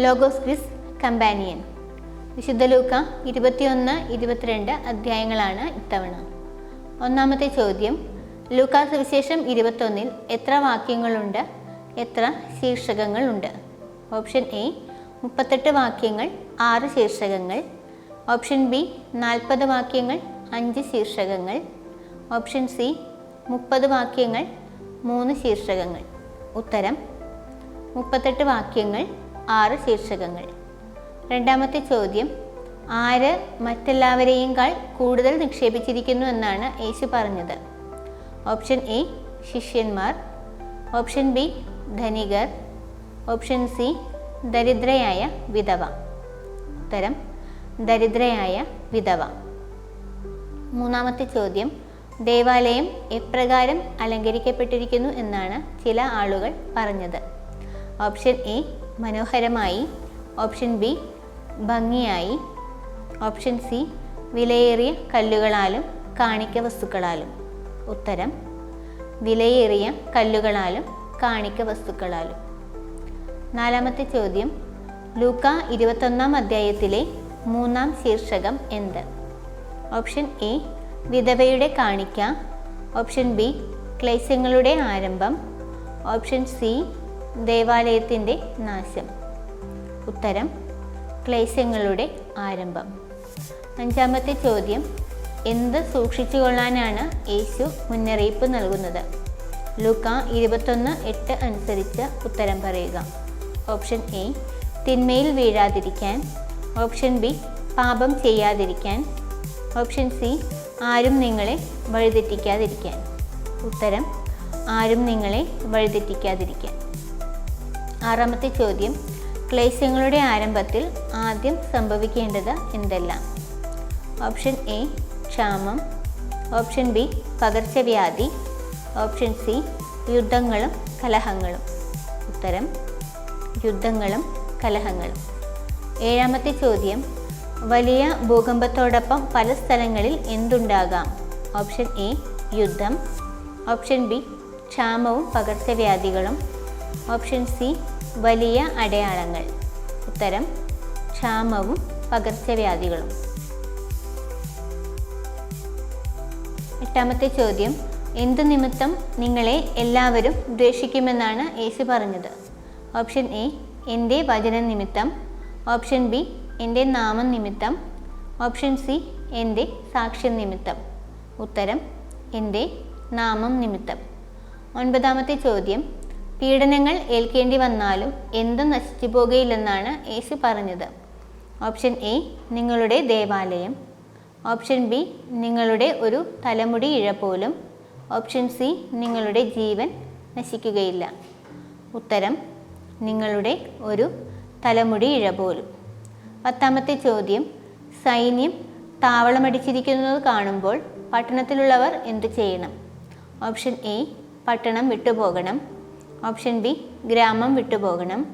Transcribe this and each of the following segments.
Logos Chris companion. വിശുദ്ധ ലൂക്ക ഇരുപത്തിയൊന്ന് ഇരുപത്തിരണ്ട് അധ്യായങ്ങളാണ് ഇത്തവണ. ഒന്നാമത്തെ ചോദ്യം. ലൂക്കാസ് സുവിശേഷം ഇരുപത്തൊന്നിൽ എത്ര വാക്യങ്ങളുണ്ട്? എത്ര ശീർഷകങ്ങളുണ്ട്? ഓപ്ഷൻ എ മുപ്പത്തെട്ട് വാക്യങ്ങൾ ആറ് ശീർഷകങ്ങൾ. ഓപ്ഷൻ ബി നാൽപ്പത് വാക്യങ്ങൾ അഞ്ച് ശീർഷകങ്ങൾ. ഓപ്ഷൻ സി മുപ്പത് വാക്യങ്ങൾ മൂന്ന് ശീർഷകങ്ങൾ. ഉത്തരം മുപ്പത്തെട്ട് വാക്യങ്ങൾ ആറ് ശീർഷകങ്ങൾ. രണ്ടാമത്തെ ചോദ്യം ആര് മറ്റെല്ലാവരെയുംകാൾ കൂടുതൽ നിക്ഷേപിച്ചിരിക്കുന്നു എന്നാണ് യേശു പറഞ്ഞത്. ഓപ്ഷൻ എ ശിഷ്യന്മാർ. ഓപ്ഷൻ ബി ധനികർ. ഓപ്ഷൻ സി ദരിദ്രയായ വിധവ. ഉത്തരം ദരിദ്രയായ വിധവ. മൂന്നാമത്തെ ചോദ്യം ദേവാലയം എപ്രകാരം അലങ്കരിക്കപ്പെട്ടിരിക്കുന്നു എന്നാണ് ചില ആളുകൾ പറഞ്ഞത്. ഓപ്ഷൻ എ മനോഹരമായി. ഓപ്ഷൻ ബി ഭംഗിയായി. ഓപ്ഷൻ സി വിലയേറിയ കല്ലുകളാലും കാണിക്ക വസ്തുക്കളാലും. ഉത്തരം വിലയേറിയ കല്ലുകളാലും കാണിക്ക വസ്തുക്കളാലും. നാലാമത്തെ ചോദ്യം ലൂക്ക ഇരുപത്തൊന്നാം അധ്യായത്തിലെ മൂന്നാം ശീർഷകം എന്ത്? ഓപ്ഷൻ എ വിധവയുടെ കാണിക്ക. ഓപ്ഷൻ ബി ക്ലേശങ്ങളുടെ ആരംഭം. ഓപ്ഷൻ സി ദേവാലയത്തിന്റെ നാശം. ഉത്തരം ക്ലേശങ്ങളുടെ ആരംഭം. അഞ്ചാമത്തെ ചോദ്യം എന്ത് സൂക്ഷിച്ചുകൊള്ളാനാണ് യേശു മുന്നറിയിപ്പ് നൽകുന്നത്? ലുക്ക ഇരുപത്തൊന്ന് എട്ട് അനുസരിച്ച് ഉത്തരം പറയുക. ഓപ്ഷൻ എ തിന്മയിൽ വീഴാതിരിക്കാൻ. ഓപ്ഷൻ ബി പാപം ചെയ്യാതിരിക്കാൻ. ഓപ്ഷൻ സി ആരും നിങ്ങളെ വഴിതെറ്റിക്കാതിരിക്കാൻ. ഉത്തരം ആരും നിങ്ങളെ വഴിതെറ്റിക്കാതിരിക്കാൻ. ആറാമത്തെ ചോദ്യം. ക്ലേശങ്ങളുടെ ആരംഭത്തിൽ ആദ്യം സംഭവിക്കേണ്ടത് എന്തെല്ലാം? ഓപ്ഷൻ എ ക്ഷാമം. ഓപ്ഷൻ ബി പകർച്ചവ്യാധി. ഓപ്ഷൻ സി യുദ്ധങ്ങളും കലഹങ്ങളും. ഉത്തരം യുദ്ധങ്ങളും കലഹങ്ങളും. ഏഴാമത്തെ ചോദ്യം. വലിയ ഭൂകമ്പത്തോടൊപ്പം പല സ്ഥലങ്ങളിൽ എന്തുണ്ടാകാം? ഓപ്ഷൻ എ യുദ്ധം. ഓപ്ഷൻ ബി ക്ഷാമവും പകർച്ചവ്യാധികളും. ഓപ്ഷൻ സി വലിയ അടയാളങ്ങൾ. ഉത്തരം ക്ഷാമവും പകർച്ചവ്യാധികളും. എട്ടാമത്തെ ചോദ്യം എന്തു നിമിത്തം നിങ്ങളെ എല്ലാവരും ദ്വേഷിക്കുമെന്നാണ് യേശു പറഞ്ഞത്? ഓപ്ഷൻ എ എന്റെ വചന നിമിത്തം. ഓപ്ഷൻ ബി എന്റെ നാമം നിമിത്തം. ഓപ്ഷൻ സി എന്റെ സാക്ഷ്യം നിമിത്തം. ഉത്തരം എന്റെ നാമം നിമിത്തം. ഒൻപതാമത്തെ ചോദ്യം പീഡനങ്ങൾ ഏൽക്കേണ്ടി വന്നാലും എന്തും നശിച്ചു പോകുകയില്ലെന്നാണ് യേശു പറഞ്ഞത്. ഓപ്ഷൻ എ നിങ്ങളുടെ ദേവാലയം. ഓപ്ഷൻ ബി നിങ്ങളുടെ ഒരു തലമുടി ഇഴ പോലും. ഓപ്ഷൻ സി നിങ്ങളുടെ ജീവൻ നശിക്കുകയില്ല. ഉത്തരം നിങ്ങളുടെ ഒരു തലമുടി ഇഴ പോലും. പത്താമത്തെ ചോദ്യം സൈന്യം താവളമടിച്ചിരിക്കുന്നത് കാണുമ്പോൾ പട്ടണത്തിലുള്ളവർ എന്തു ചെയ്യണം? ഓപ്ഷൻ എ പട്ടണം വിട്ടുപോകണം. ഓപ്ഷൻ ബി ഗ്രാമം വിട്ടുപോകണം.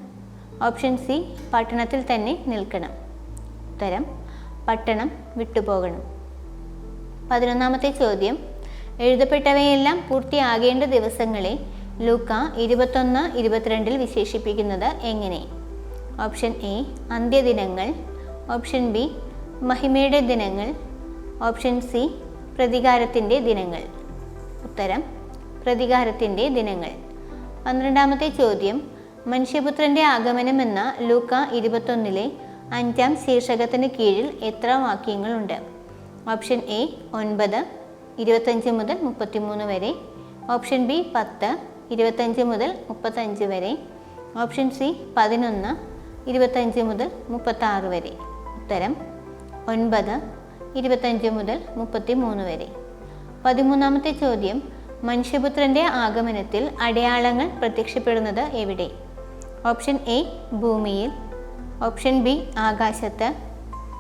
ഓപ്ഷൻ സി പട്ടണത്തിൽ തന്നെ നിൽക്കണം. ഉത്തരം പട്ടണം വിട്ടുപോകണം. പതിനൊന്നാമത്തെ ചോദ്യം. എഴുതപ്പെട്ടവയെല്ലാം പൂർത്തിയാകേണ്ട ദിവസങ്ങളെ ലൂക്ക ഇരുപത്തൊന്ന് ഇരുപത്തിരണ്ടിൽ വിശേഷിപ്പിക്കുന്നത് എങ്ങനെ? ഓപ്ഷൻ എ അന്ത്യദിനങ്ങൾ. ഓപ്ഷൻ ബി മഹിമയുടെ ദിനങ്ങൾ. ഓപ്ഷൻ സി പ്രതികാരത്തിന്റെ ദിനങ്ങൾ. ഉത്തരം പ്രതികാരത്തിന്റെ ദിനങ്ങൾ. പന്ത്രണ്ടാമത്തെ ചോദ്യം. മനുഷ്യപുത്രന്റെ ആഗമനം എന്ന ലൂക്ക ഇരുപത്തൊന്നിലെ അഞ്ചാം ശീർഷകത്തിന് കീഴിൽ എത്ര വാക്യങ്ങളുണ്ട്? ഓപ്ഷൻ എ ഒൻപത് ഇരുപത്തഞ്ച് മുതൽ മുപ്പത്തിമൂന്ന് വരെ. ഓപ്ഷൻ ബി പത്ത് ഇരുപത്തഞ്ച് മുതൽ മുപ്പത്തഞ്ച് വരെ. ഓപ്ഷൻ സി പതിനൊന്ന് ഇരുപത്തഞ്ച് മുതൽ മുപ്പത്താറ് വരെ. ഉത്തരം ഒൻപത് ഇരുപത്തഞ്ച് മുതൽ മുപ്പത്തി മൂന്ന് വരെ. പതിമൂന്നാമത്തെ ചോദ്യം. മനുഷ്യപുത്രന്റെ ആഗമനത്തിൽ അടയാളങ്ങൾ പ്രത്യക്ഷപ്പെടുന്നത് എവിടെ? ഓപ്ഷൻ എ ഭൂമിയിൽ. ഓപ്ഷൻ ബി ആകാശത്ത്.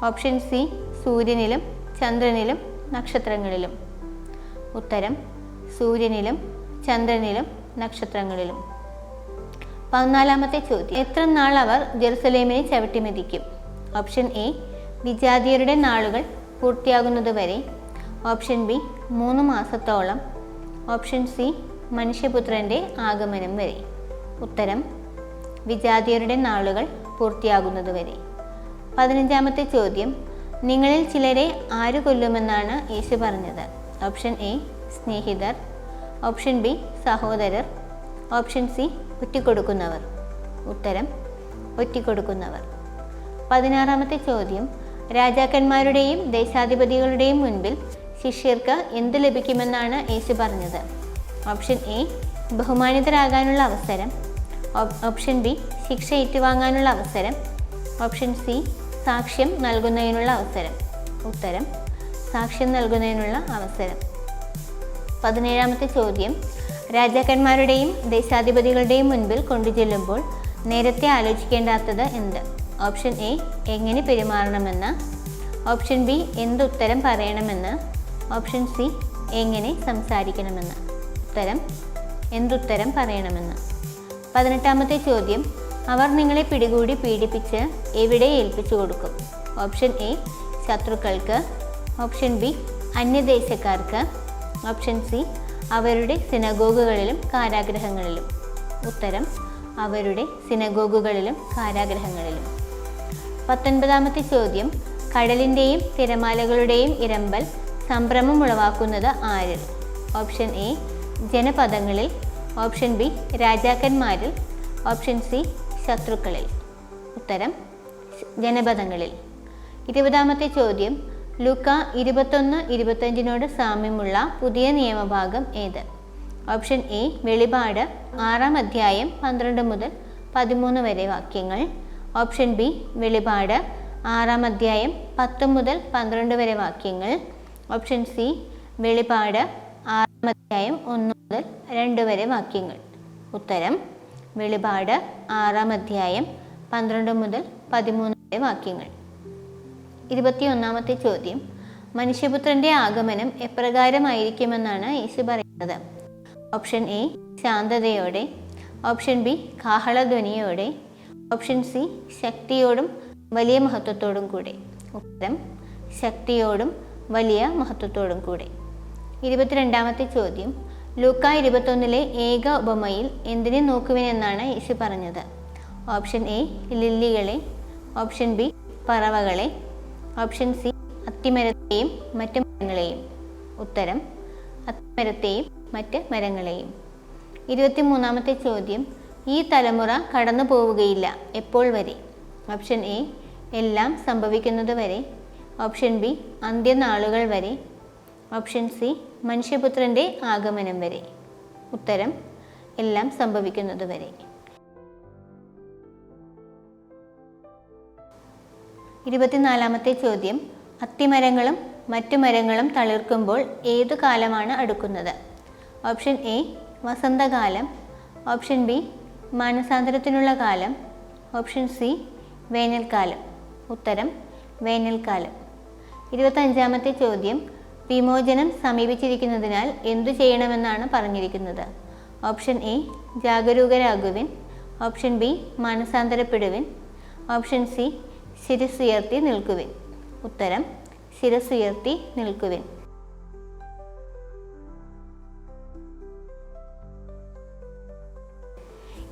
ഓപ്ഷൻ സി സൂര്യനിലും ചന്ദ്രനിലും നക്ഷത്രങ്ങളിലും. ഉത്തരം സൂര്യനിലും ചന്ദ്രനിലും നക്ഷത്രങ്ങളിലും. പതിനാലാമത്തെ ചോദ്യം. എത്ര നാൾ അവർ ജെറുസലേമിനെ ചവിട്ടിമെതിക്കും? ഓപ്ഷൻ എ വിജാതിയരുടെ നാളുകൾ പൂർത്തിയാകുന്നതുവരെ. ഓപ്ഷൻ ബി മൂന്ന് മാസത്തോളം. ഓപ്ഷൻ സി മനുഷ്യപുത്രന്റെ ആഗമനം വരെ. ഉത്തരം വിജാതിയരുടെ നാളുകൾ പൂർത്തിയാകുന്നതുവരെ പതിനഞ്ചാമത്തെ ചോദ്യം നിങ്ങളിൽ ചിലരെ ആര് കൊല്ലുമെന്നാണ് യേശു പറഞ്ഞത്? ഓപ്ഷൻ എ സ്നേഹിതർ. ഓപ്ഷൻ ബി സഹോദരർ. ഓപ്ഷൻ സി ഒറ്റിക്കൊടുക്കുന്നവർ. ഉത്തരം ഒറ്റിക്കൊടുക്കുന്നവർ. പതിനാറാമത്തെ ചോദ്യം രാജാക്കന്മാരുടെയും ദേശാധിപതികളുടെയും മുൻപിൽ ശിഷ്യർക്ക് എന്ത് ലഭിക്കുമെന്നാണ് യേശു പറഞ്ഞത്. ഓപ്ഷൻ എ ബഹുമാനിതരാകാനുള്ള അവസരം. ഓപ്ഷൻ ബി ശിക്ഷ ഏറ്റുവാങ്ങാനുള്ള അവസരം. ഓപ്ഷൻ സി സാക്ഷ്യം നൽകുന്നതിനുള്ള അവസരം. ഉത്തരം സാക്ഷ്യം നൽകുന്നതിനുള്ള അവസരം. പതിനേഴാമത്തെ ചോദ്യം. രാജാക്കന്മാരുടെയും ദേശാധിപതികളുടെയും മുൻപിൽ കൊണ്ടുചെല്ലുമ്പോൾ നേരത്തെ ആലോചിക്കേണ്ടാത്തത് എന്ത്? ഓപ്ഷൻ എ എങ്ങനെ പെരുമാറണമെന്ന്. ഓപ്ഷൻ ബി എന്തുത്തരം പറയണമെന്ന്. ഓപ്ഷൻ സി എങ്ങനെ സംസാരിക്കണമെന്ന്. ഉത്തരം എന്തുത്തരം പറയണമെന്ന്. പതിനെട്ടാമത്തെ ചോദ്യം അവർ നിങ്ങളെ പിടികൂടി പീഡിപ്പിച്ച് എവിടെ ഏൽപ്പിച്ചു കൊടുക്കും? ഓപ്ഷൻ എ ശത്രുക്കൾക്ക്. ഓപ്ഷൻ ബി അന്യദേശക്കാർക്ക്. ഓപ്ഷൻ സി അവരുടെ സിനഗോഗുകളിലും കാരാഗ്രഹങ്ങളിലും. ഉത്തരം അവരുടെ സിനഗോഗുകളിലും കാരാഗ്രഹങ്ങളിലും. പത്തൊൻപതാമത്തെ ചോദ്യം കടലിന്റെയും തിരമാലകളുടെയും ഇരമ്പൽ സംഭ്രമം ഉളവാക്കുന്നത് ആരിൽ ഓപ്ഷൻ എ ജനപദങ്ങളിൽ. ഓപ്ഷൻ ബി രാജാക്കന്മാരിൽ. ഓപ്ഷൻ സി ശത്രുക്കളിൽ. ഉത്തരം ജനപദങ്ങളിൽ. ഇരുപതാമത്തെ ചോദ്യം ലുക്ക ഇരുപത്തൊന്ന് ഇരുപത്തഞ്ചിനോട് സാമ്യമുള്ള പുതിയ നിയമഭാഗം ഏത്? ഓപ്ഷൻ എ വെളിപാട്. ആറാം അധ്യായം പന്ത്രണ്ട് മുതൽ പതിമൂന്ന് വരെ വാക്യങ്ങൾ. ഓപ്ഷൻ ബി വെളിപാട്. ആറാം അധ്യായം പത്ത് മുതൽ പന്ത്രണ്ട് വരെ വാക്യങ്ങൾ. ഓപ്ഷൻ സി വെളിപാട് ആറാം അധ്യായം ഒന്ന് മുതൽ രണ്ട് വരെ വാക്യങ്ങൾ. ഉത്തരം വെളിപാട് ആറാം അധ്യായം പന്ത്രണ്ട് മുതൽ പതിമൂന്ന് വരെ വാക്യങ്ങൾ. ഇരുപത്തിയൊന്നാമത്തെ ചോദ്യം മനുഷ്യപുത്രന്റെ ആഗമനം എപ്രകാരമായിരിക്കുമെന്നാണ് യേശു പറയുന്നത്? ഓപ്ഷൻ എ ശാന്തതയോടെ. ഓപ്ഷൻ ബി കാഹളധ്വനിയോടെ. ഓപ്ഷൻ സി ശക്തിയോടും വലിയ മഹത്വത്തോടും കൂടെ. ഉത്തരം ശക്തിയോടും വലിയ മഹത്വത്തോടും കൂടെ. ഇരുപത്തിരണ്ടാമത്തെ ചോദ്യം. ലൂക്ക ഇരുപത്തൊന്നിലെ ഏക ഉപമയിൽ എന്തിനെ നോക്കുവിനെന്നാണ് യേശു പറഞ്ഞത്? ഓപ്ഷൻ എ ലില്ലികളെ. ഓപ്ഷൻ ബി പറവകളെ. ഓപ്ഷൻ സി അത്തിമരത്തെയും മറ്റ് മരങ്ങളെയും. ഉത്തരം അത്തിമരത്തെയും മറ്റ് മരങ്ങളെയും. ഇരുപത്തിമൂന്നാമത്തെ ചോദ്യം. ഈ തലമുറ കടന്നു പോവുകയില്ല എപ്പോൾ വരെ? ഓപ്ഷൻ എ എല്ലാം സംഭവിക്കുന്നത് വരെ ഓപ്ഷൻ ബി അന്ത്യനാളുകൾ വരെ. ഓപ്ഷൻ സി മനുഷ്യപുത്രന്റെ ആഗമനം വരെ. ഉത്തരം എല്ലാം സംഭവിക്കുന്നത് വരെ. ഇരുപത്തിനാലാമത്തെ ചോദ്യം അത്തിമരങ്ങളും മറ്റു മരങ്ങളും തളിർക്കുമ്പോൾ ഏതു കാലമാണ് അടുക്കുന്നത്? ഓപ്ഷൻ എ വസന്തകാലം. ഓപ്ഷൻ ബി മാനസാന്തരത്തിനുള്ള കാലം. ഓപ്ഷൻ സി വേനൽക്കാലം. ഉത്തരം വേനൽക്കാലം. ഇരുപത്തഞ്ചാമത്തെ ചോദ്യം. വിമോചനം സമീപിച്ചിരിക്കുന്നതിനാൽ എന്തു ചെയ്യണമെന്നാണ് പറഞ്ഞിരിക്കുന്നത്. ഓപ്ഷൻ എ ജാഗരൂകരാകുവിൻ. ഓപ്ഷൻ ബി മാനസാന്തരപ്പെടുവിൻ. ഓപ്ഷൻ സി ശിരസുയർത്തി നിൽക്കുവിൻ. ഉത്തരം ശിരസുയർത്തി നിൽക്കുവിൻ.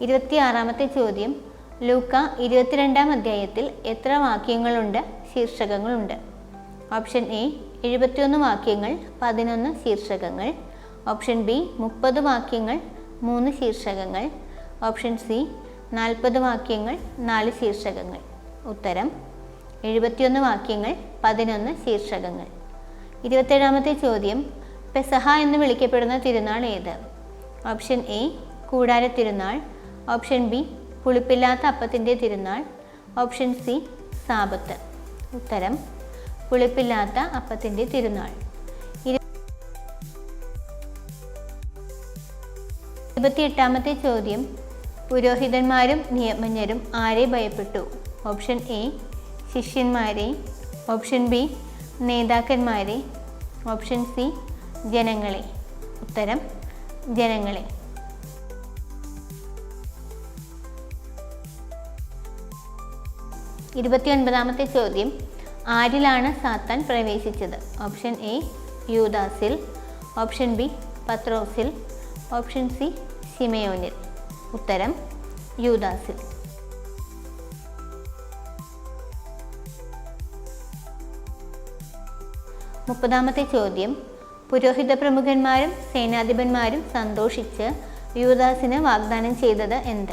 ഇരുപത്തിയാറാമത്തെ ചോദ്യം. ലൂക്ക ഇരുപത്തിരണ്ടാം അധ്യായത്തിൽ എത്ര വാക്യങ്ങളുണ്ട്? ശീർഷകങ്ങളുണ്ട്. ഓപ്ഷൻ എ എഴുപത്തിയൊന്ന് വാക്യങ്ങൾ പതിനൊന്ന് ശീർഷകങ്ങൾ. ഓപ്ഷൻ ബി മുപ്പത് വാക്യങ്ങൾ മൂന്ന് ശീർഷകങ്ങൾ. ഓപ്ഷൻ സി നാൽപ്പത് വാക്യങ്ങൾ നാല് ശീർഷകങ്ങൾ. ഉത്തരം എഴുപത്തിയൊന്ന് വാക്യങ്ങൾ പതിനൊന്ന് ശീർഷകങ്ങൾ. ഇരുപത്തേഴാമത്തെ ചോദ്യം പെസഹ എന്ന് വിളിക്കപ്പെടുന്ന തിരുനാൾ ഏത്? Option A കൂടാര Thirunal. Option B പുളിപ്പില്ലാത്ത അപ്പത്തിന്റെ തിരുനാൾ. ഓപ്ഷൻ സി സാപത്ത്. ഉത്തരം പുളിപ്പില്ലാത്ത അപ്പത്തിന്റെ തിരുനാൾ. ഇരു- ഇരുപത്തിയെട്ടാമത്തെ ചോദ്യം. പുരോഹിതന്മാരും നിയമജ്ഞരും ആരെ ഭയപ്പെട്ടു? ഓപ്ഷൻ എ ശിഷ്യന്മാരെ. ഓപ്ഷൻ ബി നേതാക്കന്മാരെ. ഓപ്ഷൻ സി ജനങ്ങളെ. ഉത്തരം ജനങ്ങളെ. ഇരുപത്തിയൊൻപതാമത്തെ ചോദ്യം. ആരിലാണ് സാത്താൻ പ്രവേശിച്ചത്? ഓപ്ഷൻ എ യൂദാസിൽ. ഓപ്ഷൻ ബി പത്രോസിൽ. ഓപ്ഷൻ സി ഷിമയോനിൽ ഉത്തരം യൂദാസിൽ. മുപ്പതാമത്തെ ചോദ്യം. പുരോഹിത പ്രമുഖന്മാരും സേനാധിപന്മാരും സന്തോഷിച്ച് യുവദാസിന് വാഗ്ദാനം ചെയ്തത് എന്ത്?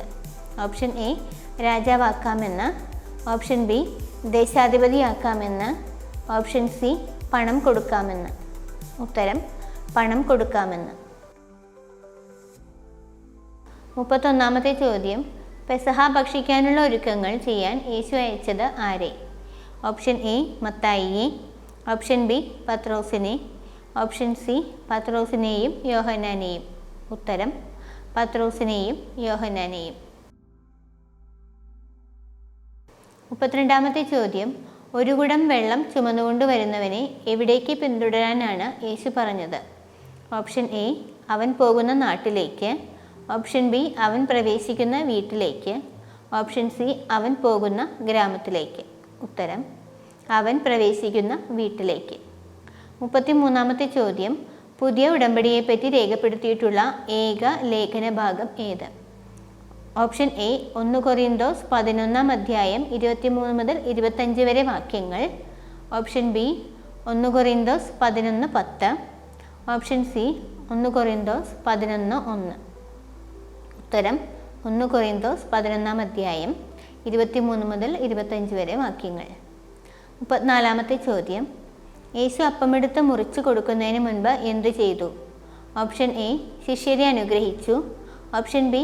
ഓപ്ഷൻ എ രാജാവാക്കാമെന്ന്. ഓപ്ഷൻ ബി ദേശാധിപതിയാക്കാമെന്ന് ഓപ്ഷൻ സി പണം കൊടുക്കാമെന്ന്. ഉത്തരം പണം കൊടുക്കാമെന്ന്. മുപ്പത്തൊന്നാമത്തെ ചോദ്യം പെസഹ ഭക്ഷിക്കാനുള്ള ഒരുക്കങ്ങൾ ചെയ്യാൻ യേശു അയച്ചത് ആരെ? ഓപ്ഷൻ എ മത്തായിയെ. ഓപ്ഷൻ ബി പത്രോസിനെ. ഓപ്ഷൻ സി പത്രോസിനെയും യോഹനാനെയും ഉത്തരം പത്രോസിനെയും യോഹന്നാനെയും. മുപ്പത്തിരണ്ടാമത്തെ ചോദ്യം ഒരു കുടം വെള്ളം ചുമന്നുകൊണ്ട് വരുന്നവനെ എവിടേക്ക് പിന്തുടരാനാണ് യേശു പറഞ്ഞത്? ഓപ്ഷൻ എ അവൻ പോകുന്ന നാട്ടിലേക്ക്. ഓപ്ഷൻ ബി അവൻ പ്രവേശിക്കുന്ന വീട്ടിലേക്ക്. ഓപ്ഷൻ സി അവൻ പോകുന്ന ഗ്രാമത്തിലേക്ക്. ഉത്തരം അവൻ പ്രവേശിക്കുന്ന വീട്ടിലേക്ക്. മുപ്പത്തിമൂന്നാമത്തെ ചോദ്യം പുതിയ ഉടമ്പടിയെപ്പറ്റി രേഖപ്പെടുത്തിയിട്ടുള്ള ഏക ലേഖന ഭാഗം ഏത്? ഓപ്ഷൻ എ ഒന്ന് കൊറിയന്തോസ് പതിനൊന്നാം അധ്യായം ഇരുപത്തിമൂന്ന് മുതൽ ഇരുപത്തഞ്ച് വരെ വാക്യങ്ങൾ. ഓപ്ഷൻ ബി ഒന്ന് കൊറിയന്തോസ് പതിനൊന്ന് പത്ത്. ഓപ്ഷൻ സി ഒന്ന് കൊറിയന്തോസ് പതിനൊന്ന് ഒന്ന്. ഉത്തരം ഒന്ന് കൊറിയന്തോസ് പതിനൊന്നാം അധ്യായം ഇരുപത്തിമൂന്ന് മുതൽ ഇരുപത്തഞ്ച് വരെ വാക്യങ്ങൾ. മുപ്പത്തിനാലാമത്തെ ചോദ്യം യേശു അപ്പമെടുത്ത് മുറിച്ചു കൊടുക്കുന്നതിന് മുൻപ് എന്ത് ചെയ്തു? ഓപ്ഷൻ എ ശിഷ്യരെ അനുഗ്രഹിച്ചു. ഓപ്ഷൻ ബി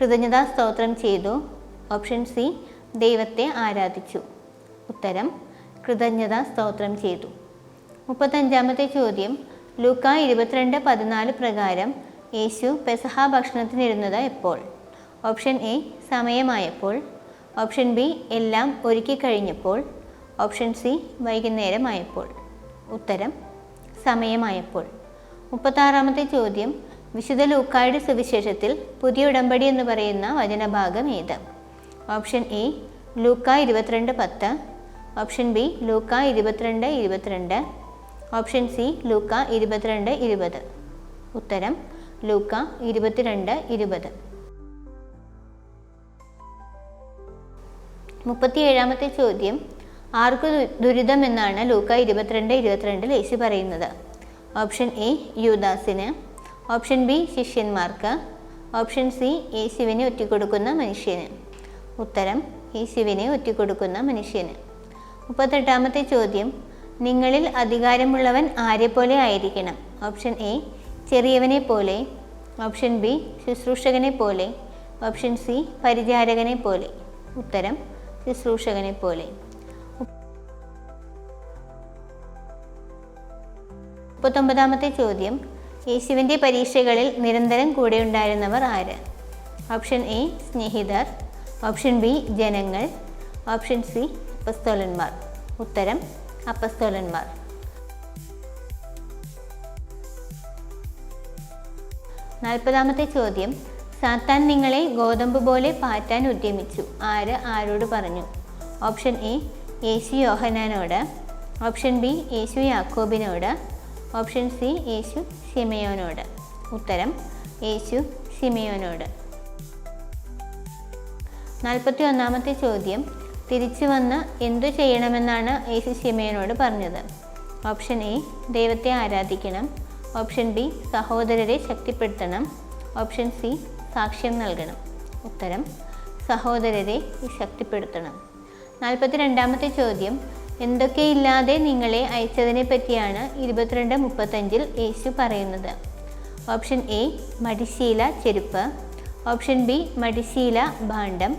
കൃതജ്ഞതാ സ്തോത്രം ചെയ്തു. ഓപ്ഷൻ സി ദൈവത്തെ ആരാധിച്ചു. ഉത്തരം കൃതജ്ഞതാ സ്തോത്രം ചെയ്തു. മുപ്പത്തഞ്ചാമത്തെ ചോദ്യം ലൂക്ക ഇരുപത്തിരണ്ട് പതിനാല് പ്രകാരം യേശു പെസഹ ഭക്ഷണത്തിനിരുന്നത് എപ്പോൾ? ഓപ്ഷൻ എ സമയമായപ്പോൾ. ഓപ്ഷൻ ബി എല്ലാം ഒരുക്കി കഴിഞ്ഞപ്പോൾ ഓപ്ഷൻ സി വൈകുന്നേരമായപ്പോൾ. ഉത്തരം സമയമായപ്പോൾ. മുപ്പത്താറാമത്തെ ചോദ്യം വിശുദ്ധ ലൂക്കായുടെ സുവിശേഷത്തിൽ പുതിയ ഉടമ്പടി എന്ന് പറയുന്ന വചനഭാഗം ഏത്? ഓപ്ഷൻ എ ലൂക്ക ഇരുപത്തിരണ്ട് പത്ത്. ഓപ്ഷൻ ബി ലൂക്ക ഇരുപത്തിരണ്ട് ഇരുപത്തിരണ്ട്. ഓപ്ഷൻ സി ലൂക്ക ഇരുപത്തിരണ്ട് ഇരുപത്. ഉത്തരം ലൂക്ക ഇരുപത്തിരണ്ട് ഇരുപത്. മുപ്പത്തിയേഴാമത്തെ ചോദ്യം ആർക്ക് ദുരിതമെന്നാണ് ലൂക്ക ഇരുപത്തിരണ്ട് ഇരുപത്തിരണ്ടിൽ യേശു പറയുന്നത്? ഓപ്ഷൻ എ യൂദാസിന്. ഓപ്ഷൻ ബി ശിഷ്യന്മാർക്ക്. ഓപ്ഷൻ സി യേശുവിനെ ഒറ്റിക്കൊടുക്കുന്ന മനുഷ്യന്. ഉത്തരം യേശുവിനെ ഒറ്റിക്കൊടുക്കുന്ന മനുഷ്യന്. മുപ്പത്തെട്ടാമത്തെ ചോദ്യം. നിങ്ങളിൽ അധികാരമുള്ളവൻ ആരെപ്പോലെ ആയിരിക്കണം? ഓപ്ഷൻ എ ചെറിയവനെ പോലെ. ഓപ്ഷൻ ബി ശുശ്രൂഷകനെ പോലെ. ഓപ്ഷൻ സി പരിചാരകനെ പോലെ. ഉത്തരം ശുശ്രൂഷകനെ പോലെ. മുപ്പത്തൊമ്പതാമത്തെ ചോദ്യം. യേശുവിന്റെ പരീക്ഷകളിൽ നിരന്തരം കൂടെ ഉണ്ടായിരുന്നവർ ആര്? ഓപ്ഷൻ എ സ്നേഹിതർ. ഓപ്ഷൻ ബി ജനങ്ങൾ. ഓപ്ഷൻ സി അപ്പസ്തോലന്മാർ. ഉത്തരം അപ്പസ്തോലന്മാർ. നാൽപ്പതാമത്തെ ചോദ്യം. സാത്താൻ നിങ്ങളെ ഗോതമ്പ് പോലെ പാറ്റാൻ ഉദ്യമിച്ചു. ആര് ആരോട് പറഞ്ഞു? ഓപ്ഷൻ എ യേശു യോഹനാനോട് ഓപ്ഷൻ ബി യേശു യാക്കോബിനോട്. ഓപ്ഷൻ സി യേശു സിമയോനോട്. ഉത്തരം യേശു സിമയോനോട്. നാൽപ്പത്തി ഒന്നാമത്തെ ചോദ്യം തിരിച്ചു വന്ന് എന്തു ചെയ്യണമെന്നാണ് യേശു സിമയോനോട് പറഞ്ഞത്? ഓപ്ഷൻ എ ദൈവത്തെ ആരാധിക്കണം. ഓപ്ഷൻ ബി സഹോദരരെ ശക്തിപ്പെടുത്തണം. ഓപ്ഷൻ സി സാക്ഷ്യം നൽകണം. ഉത്തരം സഹോദരരെ ശക്തിപ്പെടുത്തണം. നാൽപ്പത്തി രണ്ടാമത്തെ ചോദ്യം എന്തൊക്കെയില്ലാതെ നിങ്ങളെ അയച്ചതിനെ പറ്റിയാണ് ഇരുപത്തിരണ്ട് മുപ്പത്തഞ്ചിൽ യേശു പറയുന്നത്. ഓപ്ഷൻ എ മടിശീല ചെരുപ്പ്. ഓപ്ഷൻ ബി മടിശീല ഭാണ്ഡം.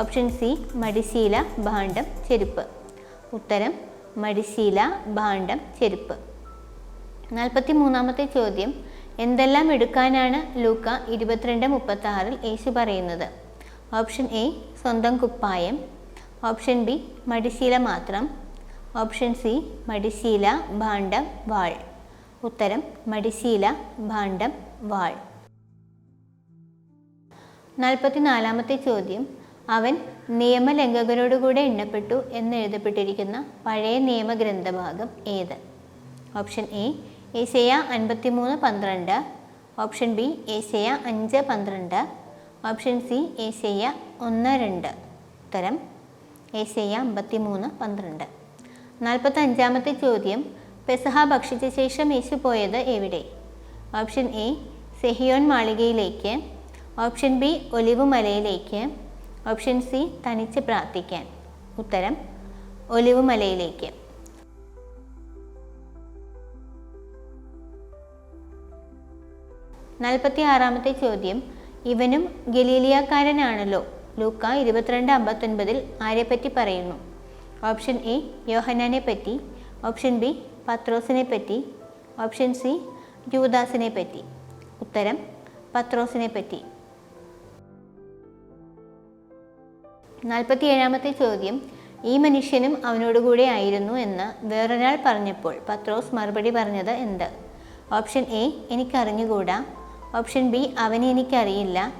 ഓപ്ഷൻ സി മടിശീല ഭാണ്ഡം ചെരുപ്പ്. ഉത്തരം മടിശീല ഭാണ്ഡം ചെരുപ്പ്. നാൽപ്പത്തി മൂന്നാമത്തെ ചോദ്യം എന്തെല്ലാം എടുക്കാനാണ് ലൂക്ക ഇരുപത്തിരണ്ട് മുപ്പത്തി ആറിൽ യേശു പറയുന്നത്? ഓപ്ഷൻ എ സ്വന്തം കുപ്പായം. ഓപ്ഷൻ ബി മടിശീല മാത്രം. ഓപ്ഷൻ സി മടിശീല ഭാണ്ഡം വാൾ. ഉത്തരം മടിശീല ഭാണ്ഡം വാൾ. നാൽപ്പത്തിനാലാമത്തെ ചോദ്യം. അവൻ നിയമലംഘകരോടുകൂടെ എണ്ണപ്പെട്ടു എന്ന് എഴുതപ്പെട്ടിരിക്കുന്ന പഴയ നിയമഗ്രന്ഥഭാഗം ഏത്? ഓപ്ഷൻ എ ഏശയ അൻപത്തിമൂന്ന് പന്ത്രണ്ട്. ഓപ്ഷൻ ബി ഏശയ അഞ്ച് പന്ത്രണ്ട്. ഓപ്ഷൻ സി ഏശയ ഒന്ന് രണ്ട്. ഉത്തരം ഏശയ അമ്പത്തിമൂന്ന് പന്ത്രണ്ട്. നാൽപ്പത്തഞ്ചാമത്തെ ചോദ്യം. പെസഹ ഭക്ഷിച്ച ശേഷം യേശു പോയത് എവിടെ? ഓപ്ഷൻ എ സെഹിയോൻ മാളികയിലേക്ക്. ഓപ്ഷൻ ബി ഒലിവ് മലയിലേക്ക്. ഓപ്ഷൻ സി തനിച്ച് പ്രാർത്ഥിക്കാൻ. ഉത്തരം ഒലിവ് മലയിലേക്ക്. നാൽപ്പത്തി ആറാമത്തെ ചോദ്യം. ഇവനും ഗലീലിയക്കാരനാണല്ലോ. ലൂക്ക ഇരുപത്തിരണ്ട് അമ്പത്തൊൻപതിൽ ആരെപ്പറ്റി പറയുന്നു? ഓപ്ഷൻ എ യോഹനാനെ പറ്റി ഓപ്ഷൻ ബി പത്രോസിനെ പറ്റി ഓപ്ഷൻ സി യൂദാസിനെ പറ്റി ഉത്തരം പത്രോസിനെ പറ്റി നാൽപ്പത്തി ഏഴാമത്തെ ചോദ്യം. ഈ മനുഷ്യനും അവനോടുകൂടെ ആയിരുന്നു എന്ന് വേറൊരാൾ പറഞ്ഞപ്പോൾ പത്രോസ് മറുപടി പറഞ്ഞത് എന്ത്? ഓപ്ഷൻ എ എനിക്കറിഞ്ഞുകൂടാ. ഓപ്ഷൻ ബി അവനെ എനിക്കറിയില്ല.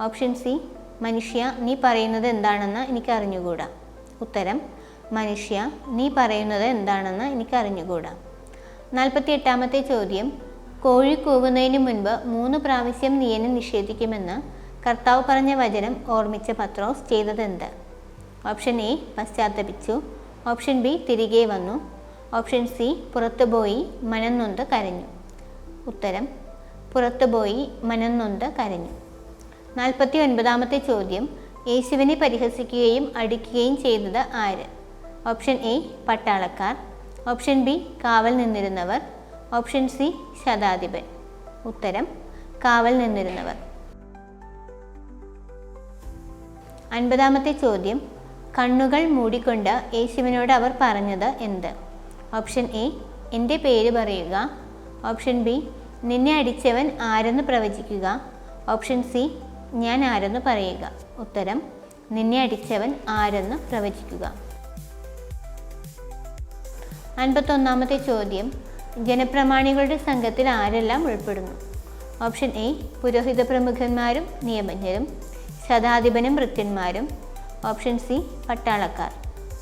ഓപ്ഷൻ സി മനുഷ്യ നീ പറയുന്നത് എന്താണെന്ന് എനിക്കറിഞ്ഞുകൂടാ. ഉത്തരം മനുഷ്യ നീ പറയുന്നത് എന്താണെന്ന് എനിക്കറിഞ്ഞുകൂടാ. നാൽപ്പത്തി എട്ടാമത്തെ ചോദ്യം. കോഴി കൂകുന്നതിന് മുൻപ് മൂന്ന് പ്രാവശ്യം നീ എന്നെ നിഷേധിക്കുമെന്ന് കർത്താവ് പറഞ്ഞ വചനം ഓർമ്മിച്ച പത്രോസ് ചെയ്തതെന്ത്? ഓപ്ഷൻ എ പശ്ചാത്തപിച്ചു. ഓപ്ഷൻ ബി തിരികെ വന്നു. ഓപ്ഷൻ സി പുറത്തുപോയി മനന്നൊന്ത് കരഞ്ഞു. ഉത്തരം പുറത്തുപോയി മനന്നൊന്ത് കരഞ്ഞു. നാൽപ്പത്തി ഒൻപതാമത്തെ ചോദ്യം. യേശുവിനെ പരിഹസിക്കുകയും അടിക്കുകയും ചെയ്തത് ആര്? ഓപ്ഷൻ എ പട്ടാളക്കാർ. ഓപ്ഷൻ ബി കാവൽ നിന്നിരുന്നവർ. ഓപ്ഷൻ സി ശതാധിപൻ. ഉത്തരം കാവൽ നിന്നിരുന്നവർ. അൻപതാമത്തെ ചോദ്യം. കണ്ണുകൾ മൂടിക്കൊണ്ട് യേശുവിനോട് അവർ പറഞ്ഞത് എന്ത്? ഓപ്ഷൻ എ എന്റെ പേര് പറയുക. ഓപ്ഷൻ ബി നിന്നെ അടിച്ചവൻ ആരെന്ന് പ്രവചിക്കുക. ഓപ്ഷൻ സി ഞാൻ ആരെന്ന് പറയുക. ഉത്തരം നിന്നെ അടിച്ചവൻ ആരെന്ന് പ്രവചിക്കുക. അൻപത്തൊന്നാമത്തെ ചോദ്യം. ജനപ്രമാണികളുടെ സംഘത്തിൽ ആരെല്ലാം ഉൾപ്പെടുന്നു? ഓപ്ഷൻ എ പുരോഹിത പ്രമുഖന്മാരും നിയമജ്ഞരും ശതാധിപനും വൃത്യന്മാരും ഓപ്ഷൻ സി പട്ടാളക്കാർ.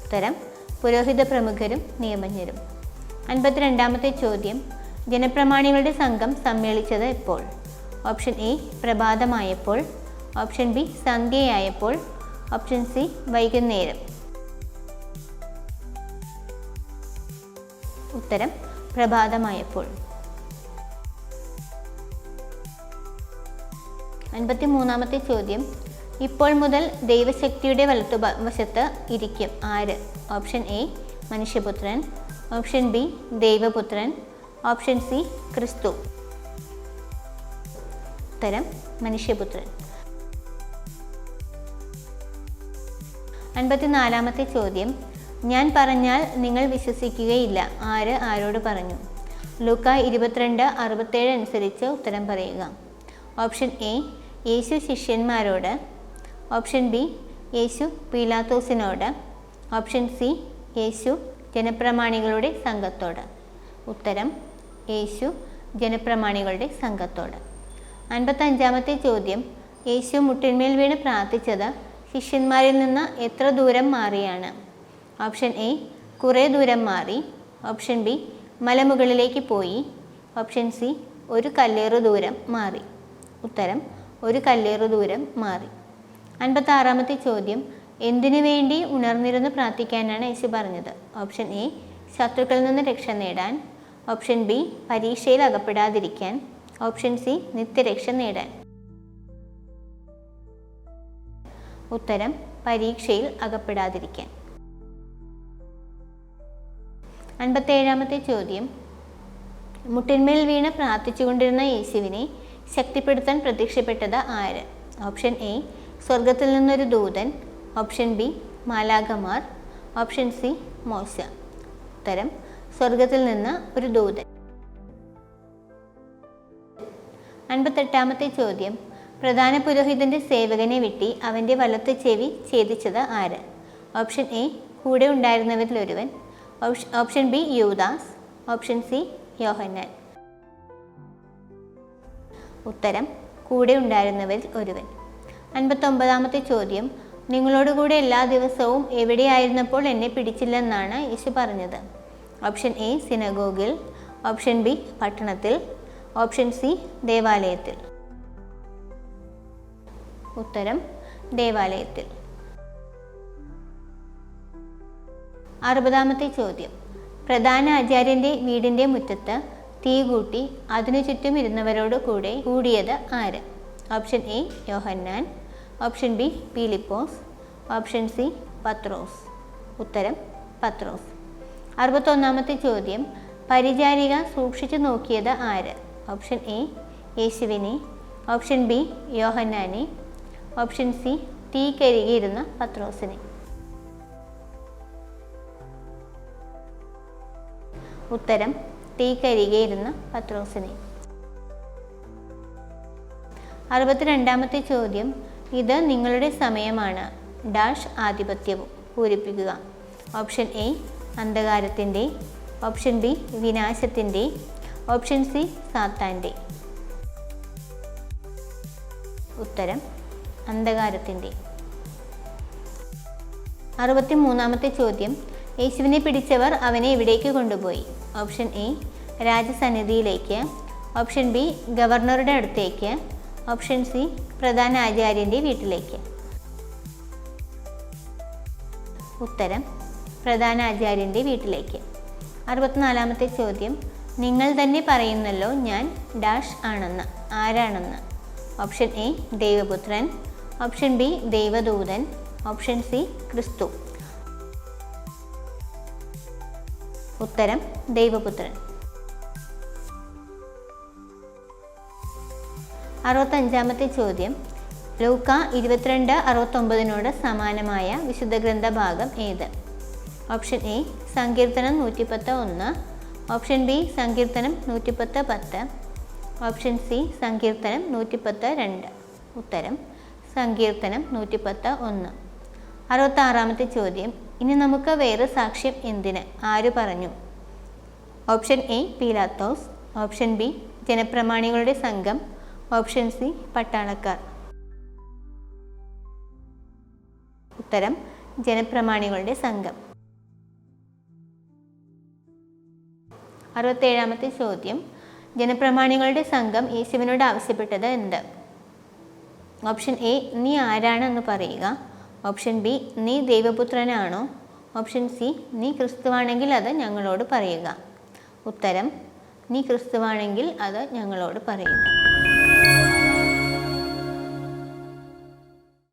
ഉത്തരം പുരോഹിത പ്രമുഖരും നിയമജ്ഞരും. അൻപത്തിരണ്ടാമത്തെ ചോദ്യം. ജനപ്രമാണികളുടെ സംഘം സമ്മേളിച്ചത് എപ്പോൾ? ഓപ്ഷൻ എ പ്രഭാതമായപ്പോൾ. ഓപ്ഷൻ ബി സന്ധ്യയായപ്പോൾ. ഓപ്ഷൻ സി വൈകുന്നേരം. ഉത്തരം പ്രഭാതമായപ്പോൾ. അൻപത്തി മൂന്നാമത്തെ ചോദ്യം. ഇപ്പോൾ മുതൽ ദൈവശക്തിയുടെ വലത്തു വശത്ത് ഇരിക്കും ആര്? ഓപ്ഷൻ എ മനുഷ്യപുത്രൻ. ഓപ്ഷൻ ബി ദൈവപുത്രൻ. Option C Kristhu. ഉത്തരം മനുഷ്യപുത്രൻ. അൻപത്തിനാലാമത്തെ ചോദ്യം. ഞാൻ പറഞ്ഞാൽ നിങ്ങൾ വിശ്വസിക്കുകയില്ല. ആര് ആരോട് പറഞ്ഞു? ലൂക്ക ഇരുപത്തിരണ്ട് അറുപത്തേഴ് അനുസരിച്ച് ഉത്തരം പറയുക. ഓപ്ഷൻ എ യേശു ശിഷ്യന്മാരോട്. ഓപ്ഷൻ ബി യേശു പീലാത്തോസിനോട്. ഓപ്ഷൻ സി യേശു ജനപ്രമാണികളുടെ സംഘത്തോട്. ഉത്തരം യേശു ജനപ്രമാണികളുടെ സംഘത്തോട്. അൻപത്തഞ്ചാമത്തെ ചോദ്യം. യേശു മുട്ടിന്മേൽ വീണ് പ്രാർത്ഥിച്ചത് ശിഷ്യന്മാരിൽ നിന്ന് എത്ര ദൂരം മാറിയാണ്? ഓപ്ഷൻ എ കുറേ ദൂരം മാറി. ഓപ്ഷൻ ബി മലമുകളിലേക്ക് പോയി. ഓപ്ഷൻ സി ഒരു കല്ലേറു ദൂരം മാറി. ഉത്തരം ഒരു കല്ലേറു ദൂരം മാറി. അൻപത്താറാമത്തെ ചോദ്യം എന്തിനു വേണ്ടി ഉണർന്നിരുന്ന് പ്രാർത്ഥിക്കാനാണ് യേശു പറഞ്ഞത്? ഓപ്ഷൻ എ ശത്രുക്കളിൽ നിന്ന് രക്ഷ നേടാൻ. ഓപ്ഷൻ ബി പരീക്ഷയിൽ അകപ്പെടാതിരിക്കാൻ. ഓപ്ഷൻ സി നിത്യരക്ഷ നേടാൻ. ഉത്തരം പരീക്ഷയിൽ അകപ്പെടാതിരിക്കാൻ. അൻപത്തേഴാമത്തെ ചോദ്യം. മുട്ടിന്മേൽ വീണ് പ്രാർത്ഥിച്ചുകൊണ്ടിരുന്ന യേശുവിനെ ശക്തിപ്പെടുത്താൻ പ്രത്യക്ഷപ്പെട്ടത് ആര്? ഓപ്ഷൻ എ സ്വർഗത്തിൽ നിന്നൊരു ദൂതൻ. ഓപ്ഷൻ ബി മാലാഖമാർ. Option C Mosha. ഉത്തരം സ്വർഗത്തിൽ നിന്ന് ഒരു ദൂതൻ. അൻപത്തെട്ടാമത്തെ ചോദ്യം. പ്രധാന പുരോഹിതന്റെ സേവകനെ വെട്ടി അവന്റെ വലത്ത് ചെവി ഛേദിച്ചത് ആര്? ഓപ്ഷൻ എ കൂടെ option- option B Yudas option C Yohannan ഉത്തരം കൂടെ ഉണ്ടായിരുന്നവരിൽ ഒരുവൻ. അൻപത്തൊമ്പതാമത്തെ ചോദ്യം നിങ്ങളോടുകൂടെ എല്ലാ ദിവസവും എവിടെയായിരുന്നപ്പോൾ എന്നെ പിടിച്ചില്ലെന്നാണ് യേശു പറഞ്ഞത്? ഓപ്ഷൻ എ സിനഗോഗിൽ ഓപ്ഷൻ ബി പട്ടണത്തിൽ. ഓപ്ഷൻ സി ദേവാലയത്തിൽ. ഉത്തരം ദേവാലയത്തിൽ. അറുപതാമത്തെ ചോദ്യം. പ്രധാന ആചാര്യന്റെ വീടിന്റെ മുറ്റത്ത് തീ കൂട്ടി അതിനു ചുറ്റും ഇരുന്നവരോട് കൂടെ കൂടിയത് ആര്? Option A Yohannan. Option B Pilipos option C Pathros. ഉത്തരം പത്രോസ്. അറുപത്തൊന്നാമത്തെ ചോദ്യം. പരിചാരിക സൂക്ഷിച്ചു നോക്കിയത് ആര്? ഓപ്ഷൻ എ യേശുവിനെ. ഓപ്ഷൻ ബി യോഹന്നാനെ. ഓപ്ഷൻ സി തീ കരികിയിരുന്ന പത്രോസിനെ. ഉത്തരം തീ കരികയിരുന്ന പത്രോസിനെ. അറുപത്തിരണ്ടാമത്തെ ചോദ്യം. ഇത് നിങ്ങളുടെ സമയമാണ്. ഡാഷ് ആധിപത്യവും പൂരിപ്പിക്കുക. ഓപ്ഷൻ എ അന്ധകാരത്തിന്റെ. ഓപ്ഷൻ ബി വിനാശത്തിന്റെ. ഓപ്ഷൻ സി സാത്താന്റെ. ഉത്തരം അന്ധകാരത്തിന്റെ. അറുപത്തി മൂന്നാമത്തെ ചോദ്യം. യേശുവിനെ പിടിച്ചവർ അവനെ ഇവിടേക്ക് കൊണ്ടുപോയി. ഓപ്ഷൻ എ രാജസന്നിധിയിലേക്ക്. ഓപ്ഷൻ ബി ഗവർണറുടെ അടുത്തേക്ക്. ഓപ്ഷൻ സി പ്രധാന ആചാര്യന്റെ വീട്ടിലേക്ക്. ഉത്തരം പ്രധാന ആചാര്യന്റെ വീട്ടിലേക്ക്. അറുപത്തിനാലാമത്തെ ചോദ്യം നിങ്ങൾ തന്നെ പറയുന്നല്ലോ ഞാൻ ഡാഷ് ആണെന്ന് ആരാണെന്ന്. ഓപ്ഷൻ എ ദൈവപുത്രൻ. ഓപ്ഷൻ ബി ദൈവദൂതൻ. Option C Kristhu. ഉത്തരം ദൈവപുത്രൻ. അറുപത്തഞ്ചാമത്തെ ചോദ്യം. ലൂക്ക ഇരുപത്തിരണ്ട് അറുപത്തൊമ്പതിനോട് സമാനമായ വിശുദ്ധ ഗ്രന്ഥ ഭാഗം ഏത്? ഓപ്ഷൻ എ സങ്കീർത്തനം നൂറ്റിപ്പത്ത് ഒന്ന്. ഓപ്ഷൻ ബി സങ്കീർത്തനം നൂറ്റിപ്പത്ത് പത്ത്. ഓപ്ഷൻ സി സങ്കീർത്തനം നൂറ്റിപ്പത്ത് രണ്ട്. ഉത്തരം സങ്കീർത്തനം നൂറ്റിപ്പത്ത് ഒന്ന്. അറുപത്താറാമത്തെ ചോദ്യം. ഇനി നമുക്ക് വേറെ സാക്ഷ്യം എന്തിന്? ആര് പറഞ്ഞു? Option A Pilathos. Option B ജനപ്രമാണികളുടെ സംഘം. ഓപ്ഷൻ സി പട്ടാളക്കാർ. ഉത്തരം ജനപ്രമാണികളുടെ സംഘം. അറുപത്തേഴാമത്തെ ചോദ്യം. ജനപ്രമാണികളുടെ സംഘം യേശുവിനോട് ആവശ്യപ്പെട്ടത് എന്ത്? ഓപ്ഷൻ എ നീ ആരാണെന്ന് പറയുക. ഓപ്ഷൻ ബി നീ ദൈവപുത്രനാണോ? ഓപ്ഷൻ സി നീ ക്രിസ്തുവാണെങ്കിൽ അത് ഞങ്ങളോട് പറയുക. ഉത്തരം നീ ക്രിസ്തുവാണെങ്കിൽ അത് ഞങ്ങളോട് പറയുക.